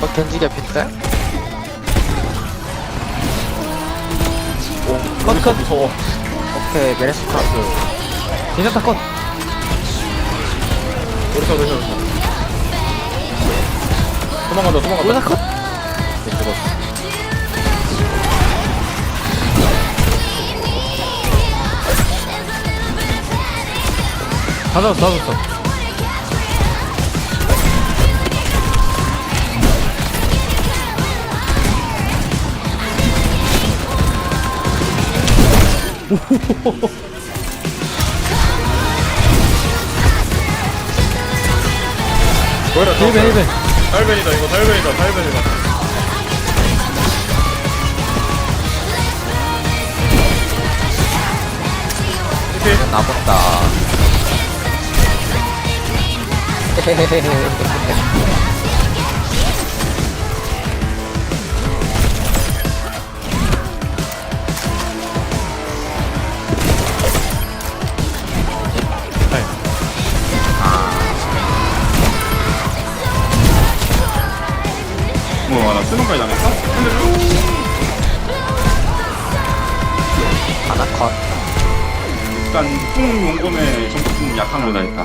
어, 겐지가 핀데? 컷, 컷. 무서워. 오케이, 메레스 컷. 괜찮다, 컷. 그렇죠, 그렇죠, 그렇죠. 도망간다, 도망간다. 오나 컷. 네, 죽었어. 다 잡았어, 다 잡았어. 뭐야, 1벤, 1벤. 달벤이다, 이거 달벤이다, 달벤이다. 이렇게 나봤다. 뭐, 나 일단, 풍 용검에 전부 좀 약한 했다.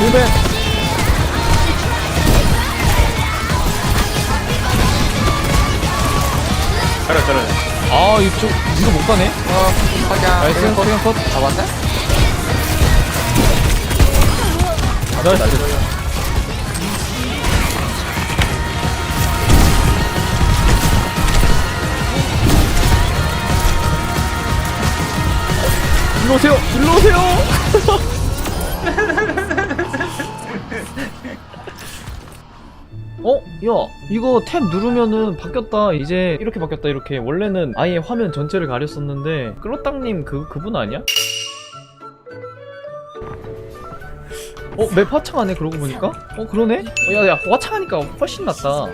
일벤 잘해, 잘해. 아, 이쪽, 위로 못 가네? 어, 석양. 나이스. 석양 컷. 잡았네? 나이스. 일로 오세요! 일로 오세요! 어? 야, 이거 탭 누르면은 바뀌었다. 이제 이렇게 바뀌었다, 이렇게. 원래는 아예 화면 전체를 가렸었는데, 끌로땅님 그, 그분 아니야? 어, 맵 화창하네, 그러고 보니까? 어, 그러네? 어, 야, 야, 화창하니까 훨씬 낫다.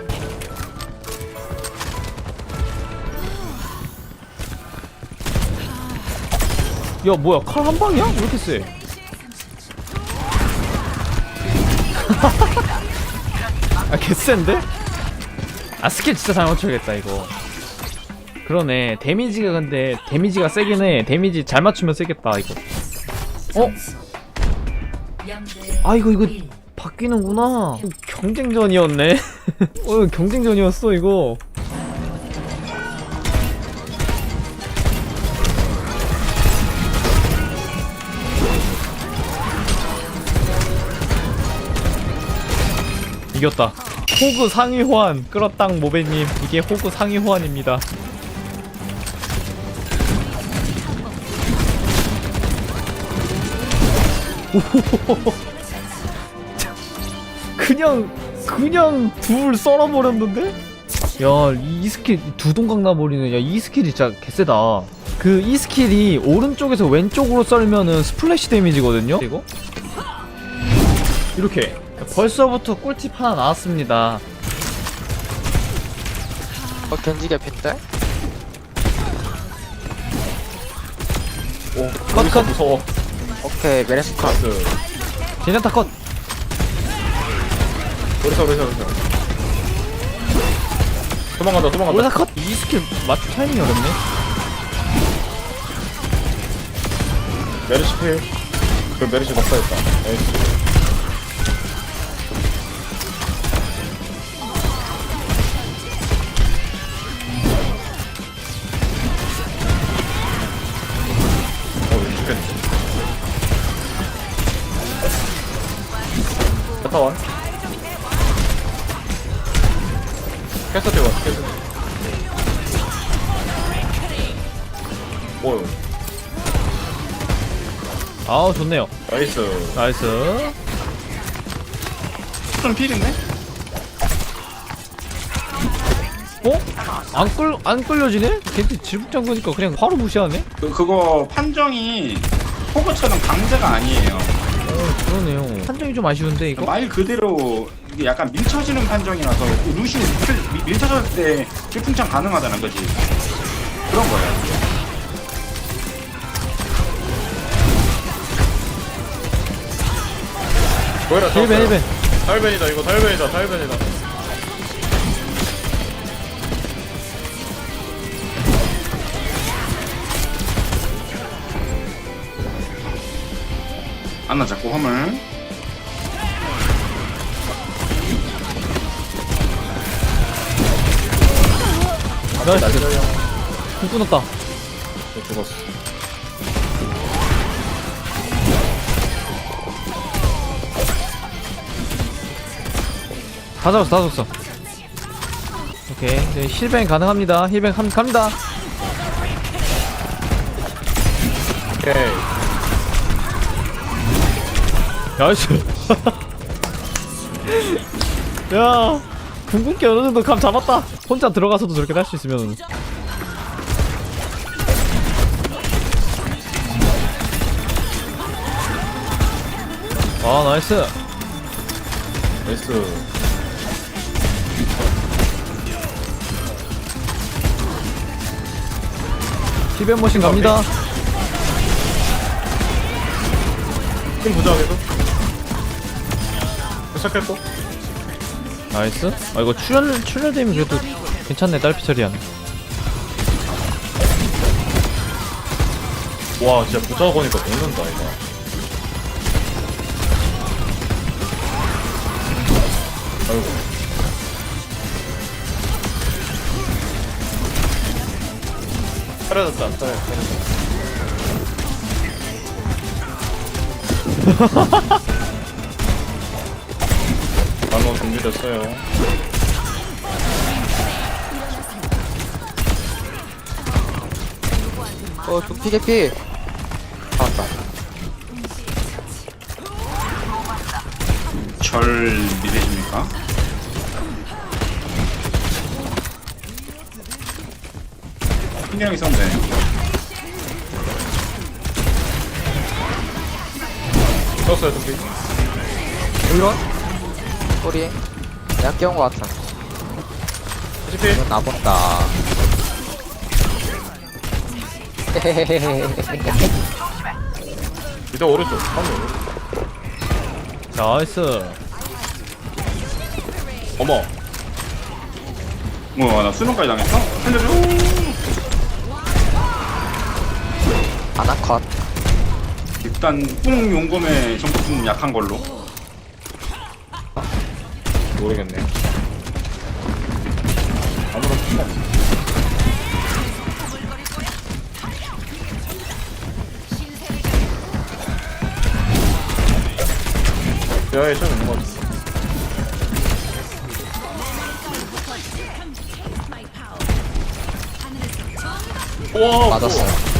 야, 뭐야, 칼 한 방이야? 왜 이렇게 세? 아, 개센데? 아, 스킬 진짜 잘 맞춰야겠다, 이거. 그러네. 데미지가 근데, 데미지가 세긴 해. 데미지 잘 맞추면 세겠다, 이거. 어? 아, 이거, 이거, 바뀌는구나. 경쟁전이었네. 어, 경쟁전이었어, 이거. 이겼다. 호그 상위 호환 끌었당 모베님 이게 호그 상위 호환입니다. 그냥 그냥 둘 썰어버렸는데? 야, 이 스킬 두 동강 나버리는 야, 이 스킬이 진짜 개쎄다. 그 이 스킬이 오른쪽에서 왼쪽으로 썰면은 스플래시 데미지거든요. 이거 이렇게 벌써부터 꿀팁 하나 나왔습니다. 어, 겐지가 핀데? 오, 컷, 컷. 무서워. 오케이, 메레스 컷. 그, 제냐타 컷. 그렇죠, 그렇죠. 도망간다, 도망간다. 오사 컷. 이 스킬 맞추 타이밍이 어렵네. 메르시 필. 그 메르시 먹사했다. 에이씨. 오, 아우 좋네요. 나이스. 나이스. 좀 필인데? 어? 안 끌, 안 끌려지네? 걔들 지붕장 거니까 그냥 바로 무시하네? 그, 그거 판정이 호그처럼 강제가 아니에요. 어, 그러네요. 판정이 좀 아쉬운데, 이거? 말 그대로 이게 약간 밀쳐지는 판정이라서 루시 밀- 밀쳐졌을 때 질풍창 가능하다는 거지. 그런 거예요. 뭐라 1벤 1벤. 달벤이다 이거 달벤이다 달벤이다. 안나 잡고 화물. 나이스. 궁 끊었다. 죽었어 다 잡았어 다 잡았어. 오케이. 네, 힐뱅 가능합니다. 힐뱅 감, 갑니다. 오케이. 나이스. 야 궁극기 어느 정도 감 잡았다. 혼자 들어가서도 저렇게 할 수 있으면 아 나이스. 나이스 힐뱅 머신 갑니다. 팀 보자 계속. 시작했고. 나이스. 아 이거 출혈 출혈되면 그래도 괜찮네 딸피 처리한 와 진짜 보자 보니까 녹는다 이거. 아이고 사라졌다. 사라 사라졌다 방어 준비됐어요. 어 두피 개피 나왔다. 절 믿으십니까? 신경 있으면 돼. 썼어요 도피 물론 꼬리 내가 깨운 거 같아. HP 이건 나본다. 미더 오른쪽. 오른쪽. 나이스. 어머. 뭐, 나 수능까지 당했어? 살려줘! 아나컷. 일단, 뿡 용검의 정도 좀 약한 걸로. 모르겠네. 아무런 필요 없어. 대화에 좀 있는 것 같아. 와 맞았어요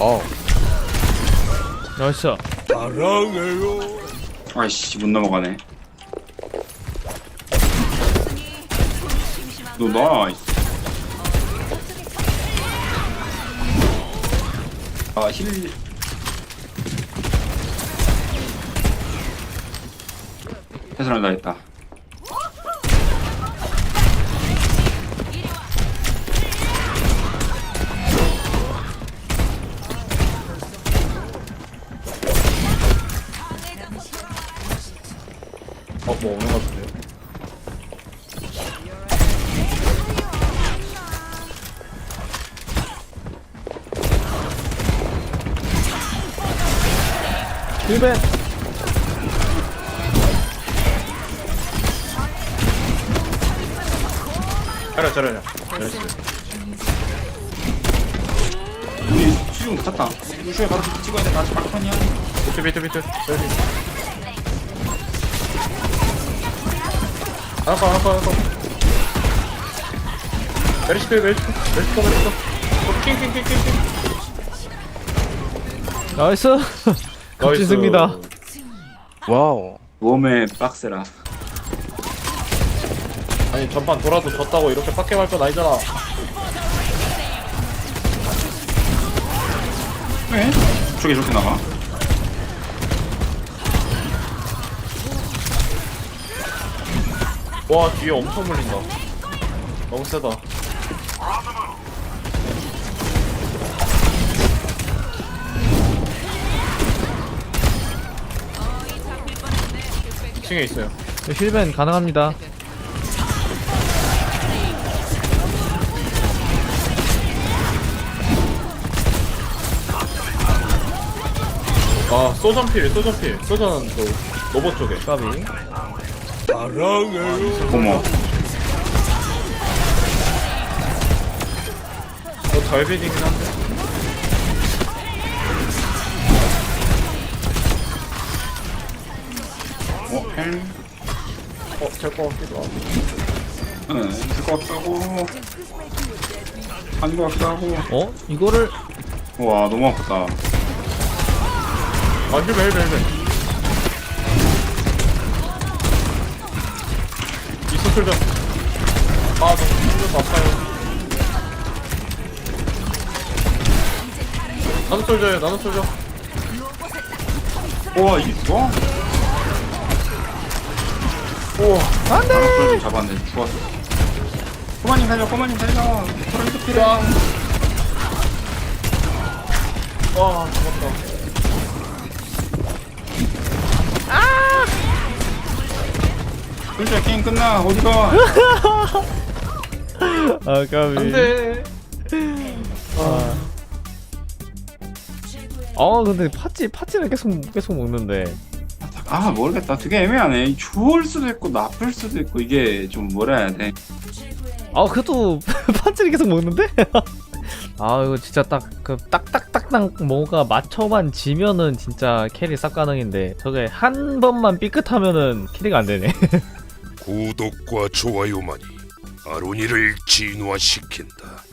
어 나이스 아이씨, 못 넘어가네. 너, 나이스. 아, 힐. 최선을 다했다. 1배 잘해 잘해. 잘했어 우리 수중 탔다. 루슈에 바로 찍어야 돼. 바로 막판이야. 비트 비트 비트. 알았어 알았어 알았어 메리시피 메리시피 메리시피 메리시피 킹킹킹킹킹. 나이스. 값진 승리다 와우 웜의 빡세라. 아니 전판 돌아도 졌다고 이렇게 빡게 말건 아니잖아 왜? 저게 저렇게 나가? 와 뒤에 엄청 물린다 너무 세다 이층에 있어요 네, 힐벤 가능합니다. 아 소전 필 소전 필 소전 그 로봇 쪽에 까비. 고모. 어 달빌이긴 한데 어, 같기도 하고 하고. 아닌 것 같기도 하고. 어? 이거를 와, 너무 아프다. 아 힐베 힐베 힐베 이스 솔전 아 너무 솔전 아파요 나도 솔져요 나도 솔져 우와, 이게 있어? 우와 안돼! 잡았네, 죽었어. 꼬마님 살려, 꼬마님 살려. 프렌드 필요. 와 죽었다 진짜 게임 끝나, 어디 가? 아 까비. 안 돼 아. 아 근데 파찌 파찌는 계속 계속 먹는데. 아, 모르겠다. 되게 애매하네. 좋을 수도 있고, 나쁠 수도 있고, 이게 좀 뭐라 해야 돼. 아 그래도 파찌를 계속 먹는데? 아 이거 진짜 딱 그 딱딱딱딱 뭐가 맞춰만 지면은 진짜 캐리 싹 가능인데 저게 한 번만 삐끗하면은 캐리가 안 되네. 구독과 좋아요만이 아로니를 진화시킨다.